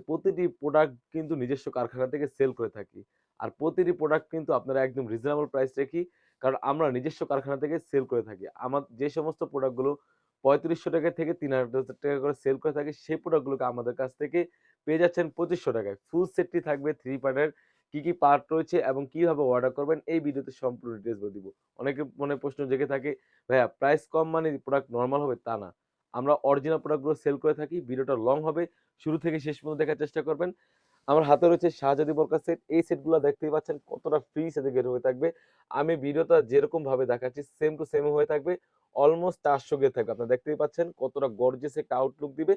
প্রতিটি প্রোডাক্ট কিন্তু নিজস্ব কারখানা থেকে সেল করে থাকি। আর প্রতিটি প্রোডাক্ট কিন্তু আপনারা একদম রিজনেবল প্রাইস রেখি। কারণ আমরা নিজস্ব কারখানা থেকে সেল করে থাকি। আমার যে সমস্ত প্রোডাক্টগুলো ৳৩৫০০ থেকে ৳৩,৫০০ করে সেল করে থাকি, সেই প্রোডাক্টগুলোকে আমাদের কাছ থেকে পেয়ে যাচ্ছেন পঁচিশশো টাকায়। ফুল সেটটি থাকবে থ্রি পার্টের। কি, কি পার্ট রয়েছে এবং কীভাবে অর্ডার করবেন এই ভিডিওতে সম্পূর্ণ ডিটেইলস বলে দিব। অনেকে মনে প্রশ্ন জেগে থাকে, "ভাইয়া প্রাইস কম মানে প্রোডাক্ট নর্মাল হবে?" তা না। আমরা অরিজিনাল প্রোডাক্টগুলো সেল করে থাকি। ভিডিওটা লং হবে। শুরু থেকে শেষ পর্যন্ত দেখার চেষ্টা করবেন। আমার হাতে রয়েছে শাহজাদি বোরকা সেট। এই সেটগুলো দেখতেই পাচ্ছেন কতটা ফ্রি সাইজের গেট হয়ে থাকবে। আমি ভিডিওটা যেরকমভাবে দেখাচ্ছি সেম টু সেম হয়ে থাকবে। অলমোস্ট ৪০০ গের থাকবে। আপনারা দেখতেই পাচ্ছেন কতটা গর্জিয়াস একটা আউটলুক দিবে।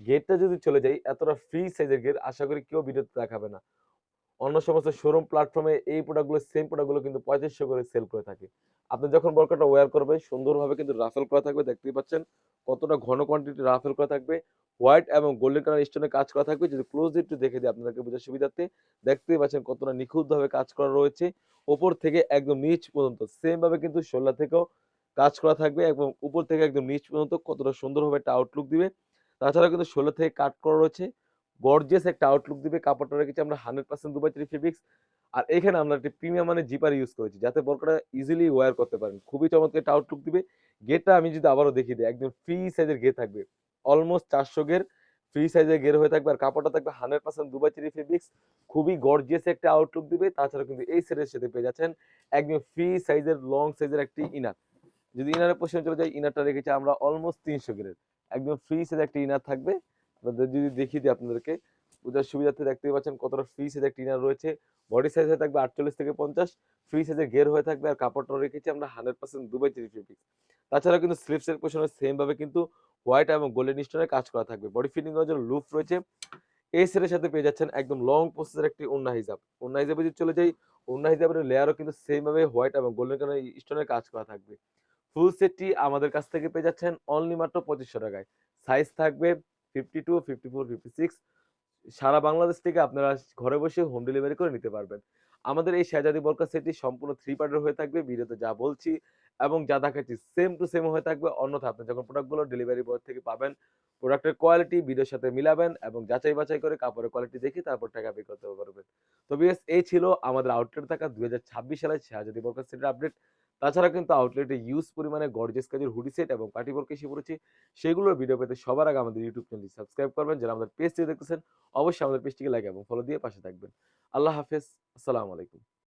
গেটটা যদি চলে যাই, এতটা ফ্রি সাইজের গেট আশা করি কেউ ভিডিওতে দেখাবে না। অন্য সমস্ত শোরুম প্ল্যাটফর্মে এই প্রোডাক্টগুলো সেম প্রোডাক্টগুলো কিন্তু ৩৫০০ করে সেল করে থাকে। আপনি যখন বোরকাটা ওয়্যার করবেন, সুন্দরভাবে কিন্তু রাফেল করা থাকবে। দেখতেই পাচ্ছেন কতটা ঘন কোয়ান্টিটি রাফেল করা থাকবে। হোয়াইট এবং গোল্ডেন কালার স্টোনের কাজ করা থাকবে। যদি ক্লোজ একটু দেখে দিই আপনাদেরকে বোঝার সুবিধার্থে। দেখতেই পাচ্ছেন কতটা নিখুঁতভাবে কাজ করা রয়েছে। উপর থেকে একদম নিচ পর্যন্ত সেমভাবে কিন্তু শোল্ডার থেকেও কাজ করা থাকবে এবং উপর থেকে একদম নিচ পর্যন্ত কতটা সুন্দরভাবে একটা আউটলুক দিবে। তাছাড়া কিন্তু শোল্ডার থেকে কাট করা রয়েছে। গর্জিয়াস একটা আউটলুক দিবে। কাপড়টা রেখেছি আমরা 100% দুবাই চেরি ফেব্রিক্স। আর এখানে আমরা একটি প্রিমিয়াম মানে জিপার ইউজ করেছি। যাতে বোরকাটা ইজিলি ওয়্যার করতে পারেন। খুবই চমৎকার একটা আউটলুক দিবে। গেটটা আমি যদি আবারও দেখিয়ে দিই, একদম ফ্রি সাইজের গের থাকবে। অলমোস্ট ৪০০ গের ফ্রি সাইজের গের হয়ে থাকবে। আর কাপড়টা থাকবে 100% দুবাই চেরি ফেব্রিক্স। খুবই গর্জিয়াস একটা আউটলুক দিবে। তাছাড়া কিন্তু এই সেটের সাথে পেয়ে যাচ্ছেন একদম ফ্রি সাইজের লং সাইজের একটি ইনার। যদি ইনারের পোরশনে চলে যায় ইনারটা রেখেছি আমরা অলমোস্ট ৩০০ গেরের। একদম ফ্রি সাইজের একটি ইনার থাকবে। আপনাদের যদি দেখিয়ে দিই আপনাদেরকে বোঝার সুবিধার্থে দেখতেই পাচ্ছেন কতটা ফ্রি সাইজের একটা ইনার রয়েছে। বডি সাইজ হয়ে থাকবে ৪৮ থেকে ৫০। ফ্রি সাইজের গের হয়ে থাকবে। আর কাপড়টা রেখেছি আমরা 100% দুবাই চেরি ফেব্রিক্স। তাছাড়াও কিন্তু স্লিপসের পোরশনে সেমভাবে কিন্তু হোয়াইট এবং গোল্ডেন স্টোনের কাজ করা থাকবে। বডি ফিটিং এর জন্য লুপ রয়েছে। এই সেটের সাথে পেয়ে যাচ্ছেন একদম লং প্রসেসের একটি ওড়না হিজাব। ওড়না হিজাবে যদি চলে যাই, ওড়না হিজাবের লেয়ারও কিন্তু সেম ভাবে হোয়াইট এবং গোল্ডেন কালার স্টোনের কাজ করা থাকবে। ফুল সেটটি আমাদের কাছ থেকে পেয়ে যাচ্ছেন অনলি মাত্র পঁচিশশো টাকায়। সাইজ থাকবে 52, 54, 56 সারা বাংলাদেশ থেকে আপনারা ঘরে বসে হোম ডেলিভারি করে নিতে পারবেন। আমাদের এই শাহজাদি বোরকা সেটটি সম্পূর্ণ থ্রি পার্টের হয়ে থাকবে। ভিডিওতে যা বলছি এবং যা দেখাচ্ছি সেম টু সেম হয়ে থাকবে। অন্যথা আপনি যখন প্রোডাক্টগুলো ডেলিভারি বয় থেকে পাবেন, প্রোডাক্টের কোয়ালিটি ভিডিওর সাথে মিলাবেন এবং যাচাই বাছাই করে কাপড়ের কোয়ালিটি দেখে তারপর টাকা পে করতে পারবেন। তো এই ছিল আমাদের আউটলেটে থাকা ২০২৬ সালের শাহজাদি বোরকা সেটের আপডেট। তাছাড়া কিন্তু আউটলেটে ইউজ পরিমাণে গর্জেস কাজের হুডি সেট এবং পার্টি বোরকা এসে পড়েছে। সেগুলোর ভিডিও পেতে সবার আগে আমাদের ইউটিউব চ্যানেলটি সাবস্ক্রাইব করবেন। যারা আমাদের পেজটি দেখতেছেন, অবশ্যই আমাদের পেজটিকে লাইক এবং ফলো দিয়ে পাশে থাকবেন। আল্লাহ হাফেজ। আসসালামু আলাইকুম।